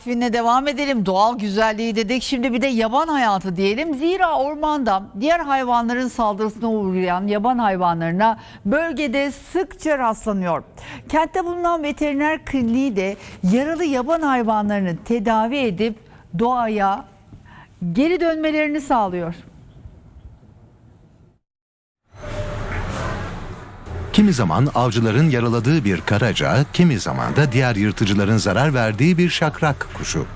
Filmle devam edelim. Doğal güzelliği dedik. Şimdi bir de yaban hayatı diyelim. Zira ormanda diğer hayvanların saldırısına uğrayan yaban hayvanlarına bölgede sıkça rastlanıyor. Kentte bulunan veteriner kliniği de yaralı yaban hayvanlarını tedavi edip doğaya geri dönmelerini sağlıyor. Kimi zaman avcıların yaraladığı bir karaca, kimi zaman da diğer yırtıcıların zarar verdiği bir şakrak kuşu.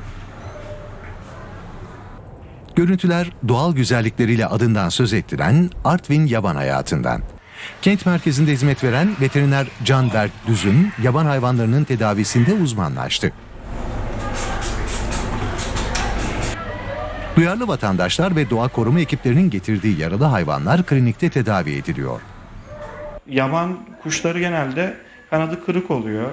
Görüntüler doğal güzellikleriyle adından söz ettiren Artvin yaban hayatından. Kent merkezinde hizmet veren veteriner Can Berk Düzün, yaban hayvanlarının tedavisinde uzmanlaştı. Duyarlı vatandaşlar ve doğa koruma ekiplerinin getirdiği yaralı hayvanlar klinikte tedavi ediliyor. Yaban kuşları genelde kanadı kırık oluyor.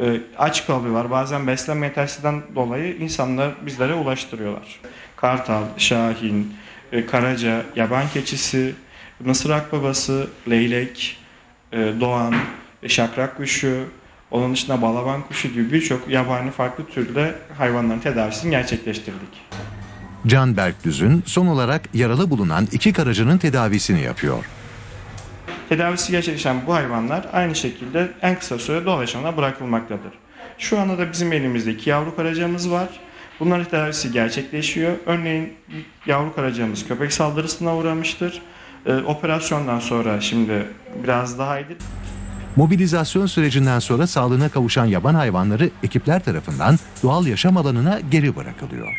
Ee, aç kalıyorlar. Bazen beslenme yetersizliğinden dolayı insanlar bizlere ulaştırıyorlar. Kartal, şahin, e, karaca, yaban keçisi, mısır akbabası, leylek, e, doğan, e, şakrak kuşu, onun dışında balaban kuşu gibi birçok yabani farklı türde hayvanların tedavisini gerçekleştirdik. Can Berk Düzün son olarak yaralı bulunan iki karacının tedavisini yapıyor. Tedavisi gerçekleşen bu hayvanlar aynı şekilde en kısa sürede doğal yaşamına bırakılmaktadır. Şu anda da bizim elimizde iki yavru karacamız var. Bunların tedavisi gerçekleşiyor. Örneğin yavru karacamız köpek saldırısına uğramıştır. Ee, operasyondan sonra şimdi biraz daha iyidir. Mobilizasyon sürecinden sonra sağlığına kavuşan yaban hayvanları ekipler tarafından doğal yaşam alanına geri bırakılıyor.